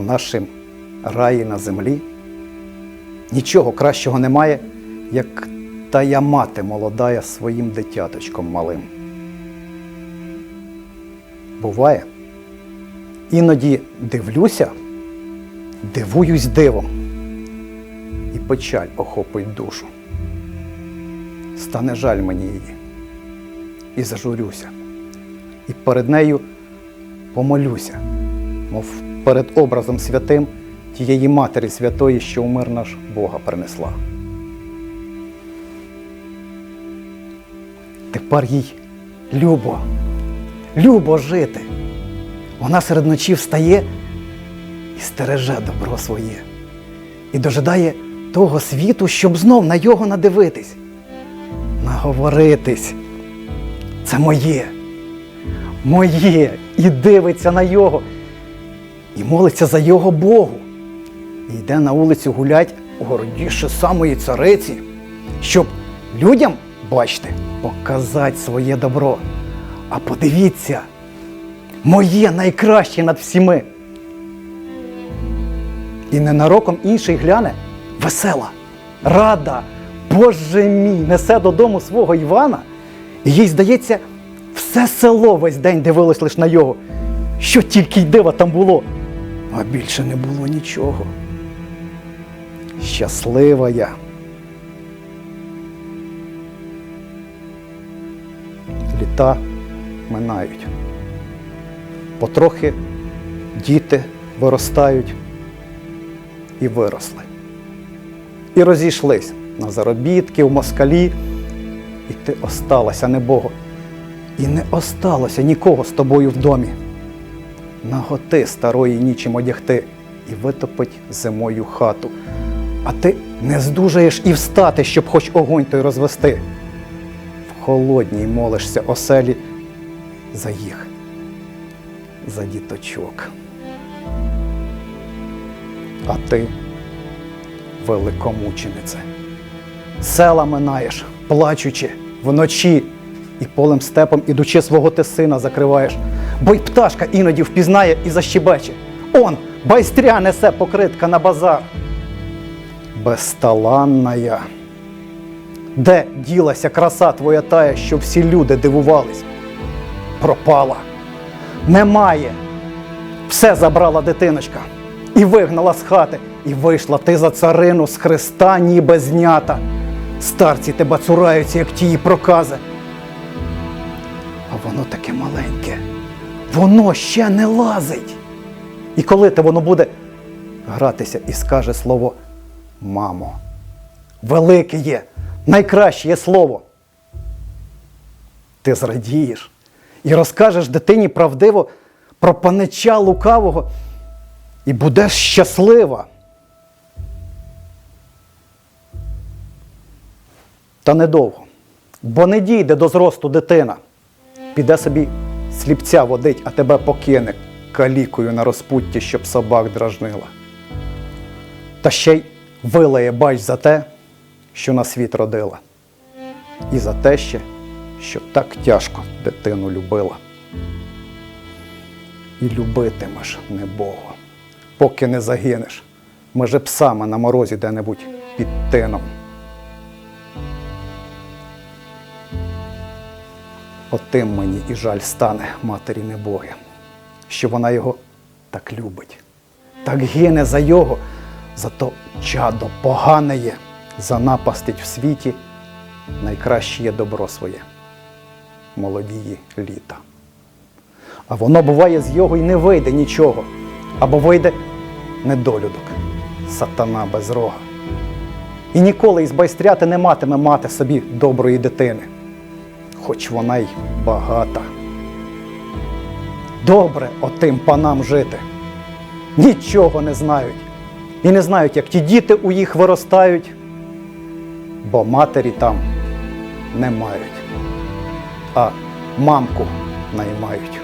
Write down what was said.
у нашім раї на землі нічого кращого немає, як тая мати молодая своїм дитяточком малим. Буває, іноді дивлюся, дивуюсь дивом, і печаль охопить душу. Стане жаль мені її, і зажурюся, і перед нею помолюся, мов перед образом святим тієї Матері Святої, що в мир наш Бога принесла. Тепер їй любо, любо жити. Вона серед ночі встає і стереже добро своє, і дожидає того світу, щоб знов на його надивитись, наговоритись. Це моє, моє, і дивиться на його, і молиться за його Богу. І йде на вулицю гулять у городіше самої цариці, щоб людям, бачите, показати своє добро. А подивіться, моє найкраще над всіми. І ненароком інший гляне весела, рада, Боже мій, несе додому свого Івана, і їй здається, все село весь день дивилось лише на його, що тільки й дива там було, а більше не було нічого. Щаслива я. Літа минають. Потрохи діти виростають і виросли. І розійшлись на заробітки, в москалі. І ти осталася, небого. І не осталося нікого з тобою в домі. Наготи старої нічим одягти і витопить зимою хату. А ти не здужаєш і встати, щоб хоч огонь той розвести. В холодній молишся оселі за їх, за діточок. А ти, великомученице, села минаєш, плачучи вночі, і полем степом ідучи свого ти сина закриваєш, бо й пташка іноді впізнає і защебече. Он, байстря несе покритка на базар. Безталанна. Де ділася краса твоя тая, що всі люди дивувались? Пропала. Немає. Все забрала дитиночка і вигнала з хати, і вийшла ти за царину з хреста, ніби знята. Старці тебе цураються, як тії прокази. А воно таке маленьке. Воно ще не лазить. І коли те воно буде гратися і скаже слово мамо. Велике є, найкраще є слово. Ти зрадієш і розкажеш дитині правдиво про панича лукавого і будеш щаслива. Та недовго, бо не дійде до зросту дитина. Піде собі сліпця водить, а тебе покине калікою на розпутті, щоб собак дражнила. Та ще й вилає бач за те, що на світ родила, і за те ще, що так тяжко дитину любила. І любитимеш небого, поки не загинеш, може псами на морозі де-небудь під тином. Отим мені і жаль стане матері небоги, що вона його так любить, так гине за його, зато чадо погане є, занапастить в світі найкраще є добро своє, молодії літа. А воно буває з його й не вийде нічого, або вийде недолюдок, сатана без рога. І ніколи із байстряти не матиме мати собі доброї дитини хоч вона й багата. Добре отим панам жити. Нічого не знають. І не знають, як ті діти у їх виростають, бо матері там не мають, а мамку наймають.